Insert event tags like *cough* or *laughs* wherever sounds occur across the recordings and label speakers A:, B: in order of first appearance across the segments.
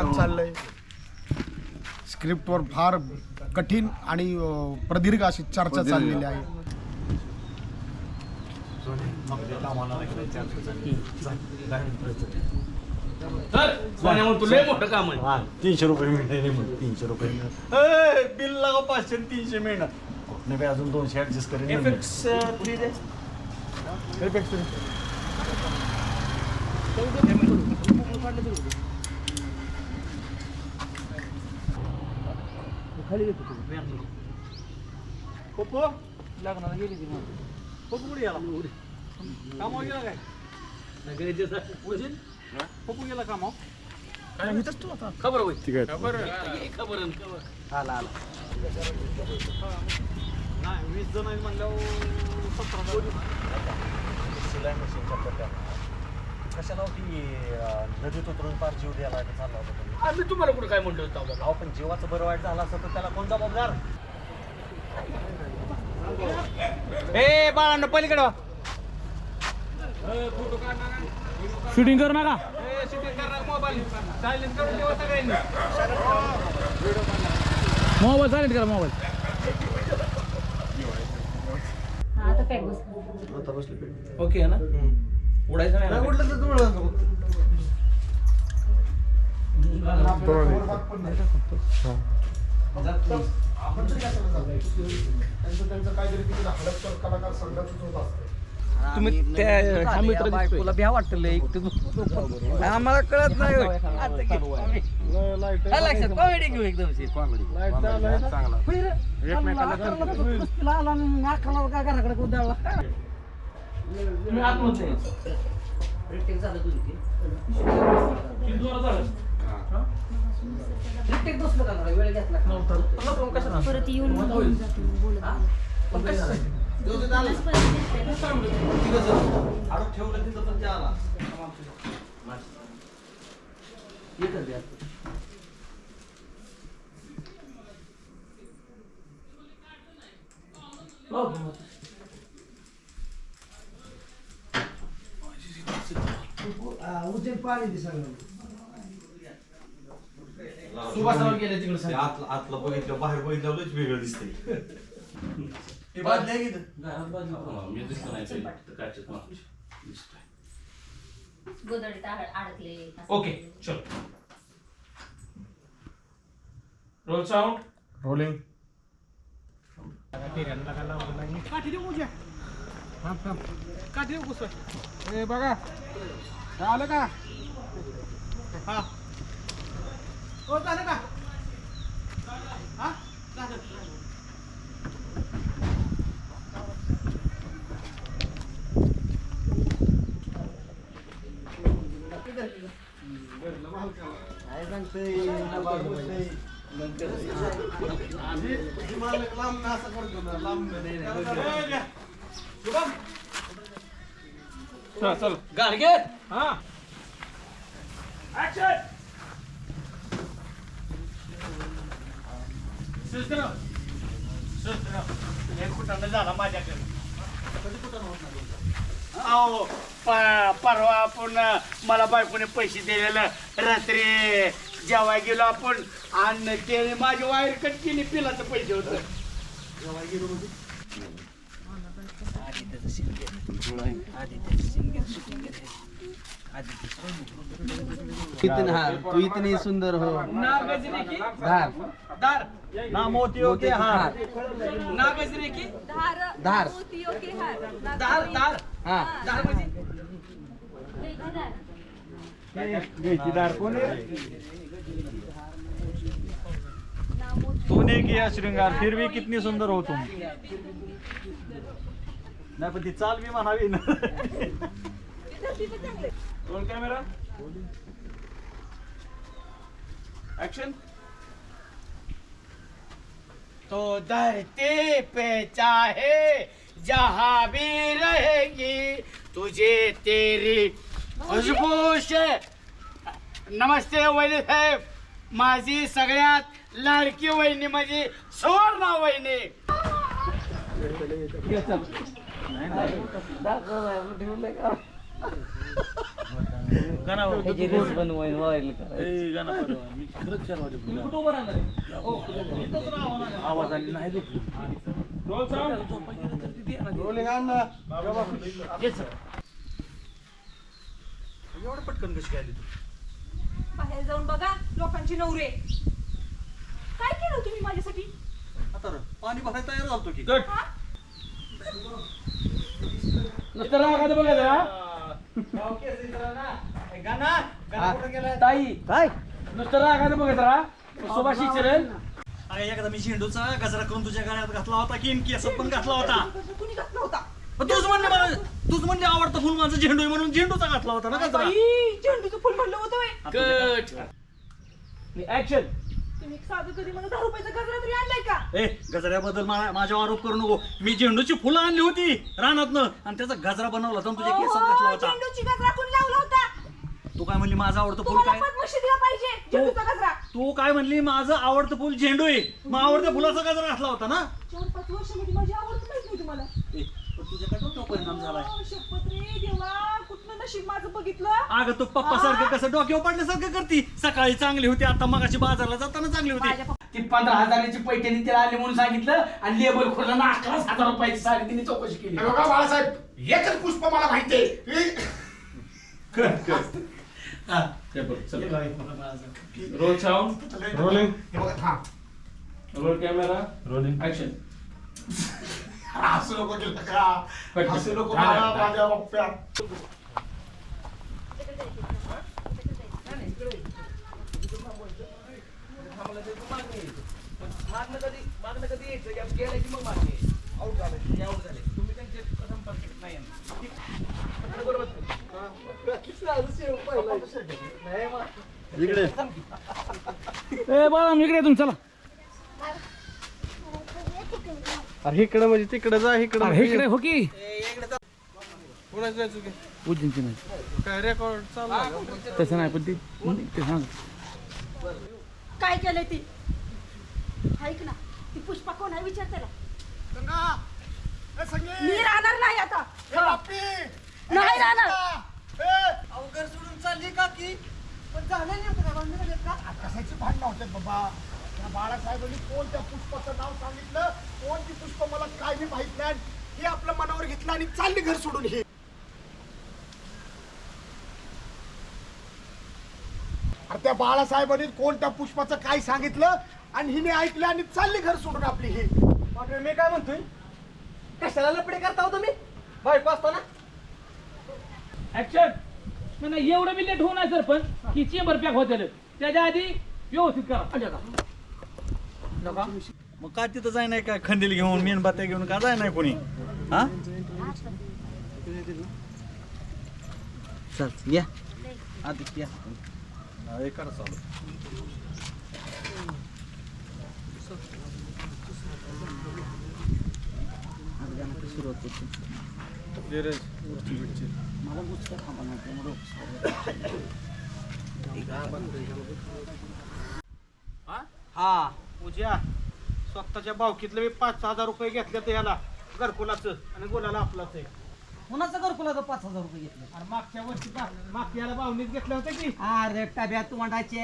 A: वेळ छान चाललंय. स्क्रिप्टवर फार कठीण आणि प्रदीर्घ अशी चर्चा चाललेली आहे.
B: काम
C: हा तीनशे रुपये मिळणार तीनशे रुपये मिळणार बिल लागा पाचशे तीनशे मिळणार. बी अजून दोनशे ऍडजस्ट करेन
B: एफेक्ट्स थ्री दे
C: पोपो लग्नाला गेली ती मग. पोपो कुठे गेला? कामावर गेला काय? पोपो गेला कामावर?
B: खबर होय खबर. खबर
C: आला आला. नाही वीस जण म्हणल्यावर सतरा सिलाई मशीनच्या पट्ट्या कशाला होती नदीत उतरून पार जीव द्यायला चालला होता तुम्ही?
B: आम्ही तुम्हाला कुठं काय म्हणतो होतो बाबा?
C: अहो पण जीवाचं बरं वाईट झालं असतं तर त्याला कोण जबाबदार?
B: ए बाळांना पलीकडे वा.
C: शूटिंग करू नका.
B: मोबाईल सायलेंट करून ठेवा सगळ्यांनी.
C: मोबाईल चालेल करा मोबाईल
D: हा आता बस
B: ओके ना? उडायचं नाही ना?
A: त्यांचं त्यांचं काहीतरी तिकडे हडपसर कलाकार संघाचं होत असतं.
B: तुम्ही त्या मित्र दिसतोय.
E: तुला भ्या वाटलं एक *laughs* आम्हाला कळत नाही होय. आता घे. काय लक्षात कॉमेडी घेऊ एकदम कॉमेडी
B: तुम्ही आतमध्ये यायचं.
D: परत येऊन मग घेऊन जातो मग बोलत बोलत. तुलाच परत दिसतंय ना.
E: ठेवलं तिथं पण ते आला. येतात ते आता.
B: सुभाषराव गेले तिकडे सगळे.
F: आतलं आतलं बघितलं बाहेर बघितलं लयच वेगळं दिसतंय.
B: हा, मी दिसलो नाही ते. तर काचेत माणूस दिसतोय.
D: गोधडीत आड- अडकले. असं.
B: ओके चल. रोल साऊंड
A: रोलिंग बघा. आलं का? हा. हो झालं का? हा? झालं.
E: काय सांगतोय? ना बाबा.
B: चल गाडगे हा. ऍक्शन सुधराव सुधराव एक कुठं झाला माझ्याकडे? अहो प- परवा आपण मला बायकोने पैसे दिलेलं. रात्री जेव्हा गेलो आपण आणि ते माझी वायर कट केली पिलाचं पैसे होतं.
E: आदित्यचं शिंगे. आदित्यचं शिंगे, शिंगे. आदित्यचं. इतनी हा। तू इतनी सुंदर हो
B: नागजरे की
E: धार
B: दार
C: ना मोती होते हा
B: नागजरे की
E: धार
B: दार दार
E: हा।
B: दार म्हणजे
C: घ्यायचीदार कोण तूने किया श्रृंगार फिर भी कितनी सुंदर हो तुम? नाही पण ती चाल बी म्हणावी ना.
B: रोल कॅमेरा एक्शन तो धरती पे चाहे जहां भी रहेगी तुझे तेरी खुशबू से नमस्ते वहिनी साहेब। माझी सगळ्यात लाडकी वहिनी माझी सुवर्ण वहिनी।
C: आवाज आली नाही एवढं पटकन कशी आली तू
G: बाहेर जाऊन बघा लोकांची नवरे. काय केलं तुम्ही माझ्यासाठी?
C: आता पाणी भरायला तयार झालतो की.
G: हा?
B: नुसतं रागात बघा जरा.
E: ताई काय?
B: नुसतं रागात बघा जरा. सुभाषी चरण.
C: अरे एकदा मी झेंडूचा गजरा करून तुझ्या गाड्यात घातला होता की केसात पण घातला होता?
G: कुणी घातला होता?
C: तूच म्हणले मला तूच म्हणले आवडतं फुल माझं झेंडू आहे म्हणून झेंडूचा घातला होता ना गजरा.
G: झेंडूचं फुल म्हणलं होतं.
B: कट ऍक्शन
G: तुम्ही साधं कधी मला दहा रुपयाचा गजरा तरी आणलाय का
C: ए गजऱ्याबद्दल मा- माझ्यावर आरोप करू नको. मी झेंडूची फुलं आणली होती रानातनं. आणि त्याचा गजरा बनवला होता आणि तुझ्या केसात घातला
G: अहो,
C: होता.
G: झेंडूची गजरा कोणी लावला होता?
C: तू काय म्हणली माझं आवडतं फुल
G: तुम्हाला
C: काय?
G: पद्मश्री दिला पाहिजे झेंडूचा गजरा.
C: तू काय म्हणली माझं आवडतं फुल झेंडू आहे. मग आवडत्या फुलाचा गजरा घातला होता ना?
G: चार पाच वर्षामध्ये माझी आवड माहीत नव्हती मला
C: ए, पण तुझ्याकडे तो परिणाम झालाय.
G: अहो, शपथ रे देवा कुठलं नशीब माझं बघितलं?
C: अगं तू पप्पा सारखं कसं डोक्यावर पडल्यासारखं करती. सकाळी चांगली होती आता मगाशी बाजारला जाताना चांगली होती.
G: माझ्या
B: ती पंधरा हजाराची पैठणी तिला आली म्हणून सांगितलं आणि लेबर खोला अकरा हजार रुपयाची साडी तिने चौकशी केली.
A: हे बघा बाळासाहेब एकच पुष्प मला माहितीये
H: रोल साऊंड रोलिंग
A: हे. बघा हा
H: रोल कॅमेरा रोलिंग ऍक्शन
A: हसू नको गेलं का हसू नको
H: हा,
A: मला
H: हा.
A: माझ्या बाप्प्यात
E: मागणं कधी मागणं कधी यायचं? गॅप गेलं की मग मागणे आउट झाले ते आउट झाले. तुम्ही त्यांचे संपर्क नाही आहे. बरोबर
B: ए बाळा इकडे तुम चला.
H: अरे इकडे म्हणजे तिकडे जा इकडे
B: अरे इकडे हो की.
H: पुढे जायचं की
B: उज्जैनची नाही.
H: काय रेकॉर्ड चालू?
B: तसं नाही पण ती ते सांग.
G: काय केलंय ती? ऐक ना ती पुष्पा कोण आहे विचार त्याला.
A: गंगा ए संगीत
G: मी राहणार नाही आता.
A: ए
G: नाही राहणार.
A: ए
E: अवघड सोडून चालली का की? पण झालं भांडणं झालीत का?
A: कशाची भांडणं होतात बाबा? त्या बाळासाहेबांनी कोणत्या पुष्पाचं नाव सांगितलं? कोणती पुष्प मला काय बी माहीत नाही. हे आपलं मनावर घेतलं आणि चालली घर सोडून हे. अरे त्या बाळासाहेबांनी कोणत्या पुष्पाचं काय सांगितलं? आणि हिने ऐकलं आणि चालली घर सोडून आपली ही.
E: मी काय म्हणतोय? कशाला लपडे करता हो तुम्ही? बायको असताना?
B: ऍक्शन नाही एवढं बी लेट होणार सर पण की चेंबर पॅक होते त्याच्या आधी व्यवस्थित करा.
C: मग काय तिथं जाय नाही काय खंदील घेऊन मेणबात्या घेऊन का जाय नाही कोणी? हा?
E: चल या. आधी या.
C: हा, हे करा चालू.
E: सुरुवात हा
I: स्वतःच्या भावकीतलं मी पाच हजार रुपये घेतले तर याला. घरकुलाचं आणि गुलाला आपलाच आहे
E: कुणाचं घरकुलाचं पाच हजार रुपये घेतले?
I: आणि मागच्या वर्षी मागच्या याला भावनीत घेतलं होतं की?
E: अरे टब्या तोंडाचे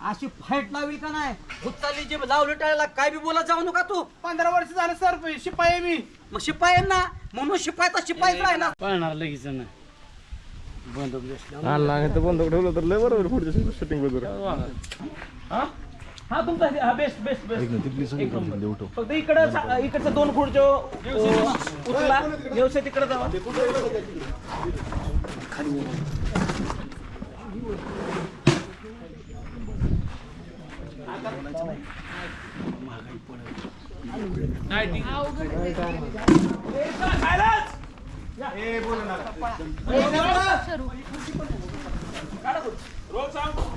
E: अशी फाईट लावील का नाही? भूतचाली जे लावले टाळ्याला काय बी बोला जाऊ नका तू.
I: पंधरा वर्ष झालं सर शिपाई आहे मी.
E: मग शिपाई ना? म्हणून शिपायचा शिपाईच राहिला.
B: पळणार लगेच
H: तर बंद ठेवलं तर लय बरोबर पुढच्या शूटिंग
B: हा? हा तुमचा हा बेस्ट बेस्ट बेस्ट एक नंबर. फक्त इकडं इकडचं दोन खुर्च्या उचला व्यवसाय तिकडे जावा.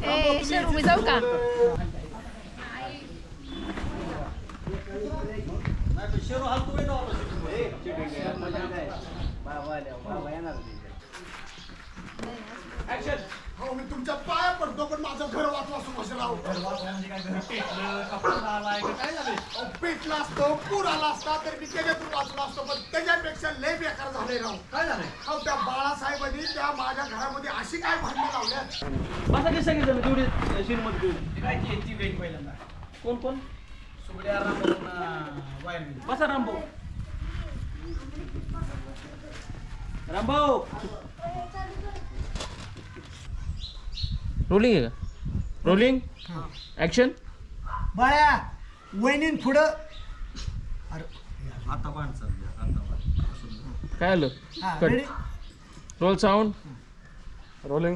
D: ए शरू मी जाऊ का
C: शेरू हालतो जाऊ
A: हो मी तुमच्या पाया पडतो पण माझं घर वाचवा सुभाषराव
C: काय का झालं
A: अहो, पेटला असतो पूर आला असता तर मी त्याच्यातून वाचलो असतो पण त्याच्यापेक्षा लय बेकार झाले? राव
C: काय झालंय
A: अहो त्या बाळासाहेबांनी त्या माझ्या घरामध्ये अशी काय भांडणं लावल्यात
B: बसा की सगळे जण तेवढे तेवढे
I: काय ती ती वेग पहिल्यांदा
B: कोण कोण?
I: सुगड्या रामभाऊंना वायरमॅन
B: बसा रामभाऊ. रामभाऊ. रोलिंग आहे का? रोलिंग ऍक्शन
A: बाळ्या वहिनीन पुढं.
C: आता बाण चालली आता बाण
B: काय आलं?
A: हा?
B: Roll sound
J: rolling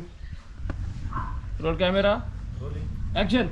B: roll camera
C: rolling
B: action